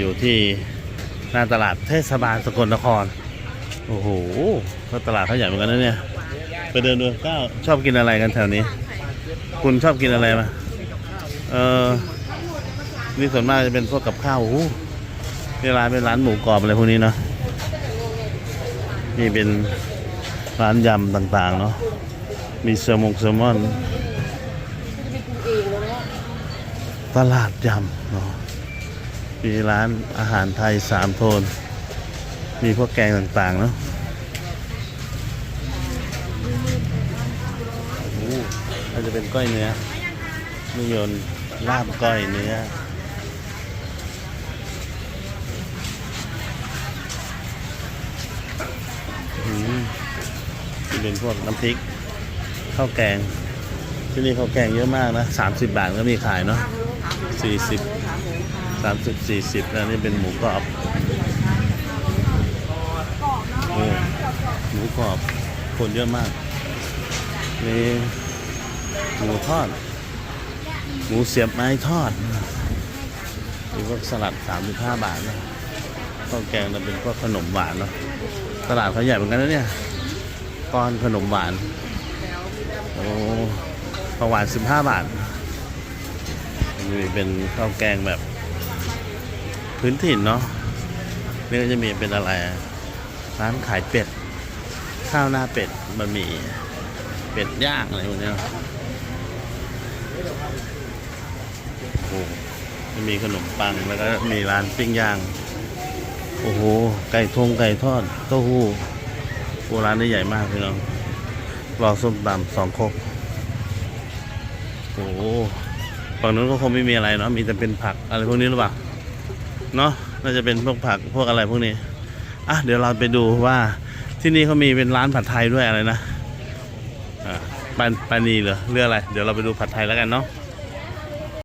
อยู่ที่หน้าตลาดเทศบาลสกลนคร โอ้โหก็ตลาดเขาใหญ่เหมือนกันนะเนี่ย ไปเดินดูก้าวชอบกินอะไรกันแถวนี้ คุณชอบกินอะไรมา เออนี่ส่วนมากจะเป็นพวกกับข้าวโอ้นี่ร้านเป็นร้านหมูกรอบอะไรพวกนี้เนาะ นี่เป็นร้านยำต่างๆเนาะ มีแซลมงแซลมอน ตลาดยำเนาะ มีร้านอาหารไทยสามโทน มีพวกแกงต่างๆเนาะโอ้โหอาจจะเป็นก้อยเนื้อนิยนลาบก้อยเนื้ออืมที่เป็นพวกน้ำพริกข้าวแกง ที่นี่ข้าวแกงเยอะมากนะสามสิบบาทก็มีขายเนาะสี่ สามสิบสี่สิบแล้วนี่เป็นหมูกรอบโอ้หมูกรอบคนเยอะมาก มีหมูทอด หมูเสียบไม้ทอดมีพวกสลัดสามสิบห้าบาทนะข้าวแกงจะเป็นพวกขนมหวานเนาะตลาดเขาใหญ่เหมือนกันนะเนี่ยก้อนขนมหวานโอ้ขหวานสิบห้าบาทนี่เป็นข้าวแกงแบบ พื้นถิ่นเนาะนี่ก็จะมีเป็นอะไร ร้านขายเป็ด ข้าวหน้าเป็ดบะหมี่เป็ดย่างอะไรพวกนี้โอ้จะมีขนมปังแล้วก็มีร้านปิ้งย่าง โอ้โห ไก่ทงไก่ทอดเต้าหู้โอ้ร้านนี้ใหญ่มากพี่น้องรอส้มตำสองครกโอ้ฝั่งนู้นก็คงไม่มีอะไรเนาะมีแต่เป็นผักอะไรพวกนี้หรือเปล่า เนาะน่าจะเป็นพวกผักพวกอะไรพวกนี้อะเดี๋ยวเราไปดูว่าที่นี่เขามีเป็นร้านผัดไทยด้วยอะไรนะอ่าปาปานีเหรอเรื่องอะไร เดี๋ยวเราไปดูผัดไทยแล้วกันเนาะ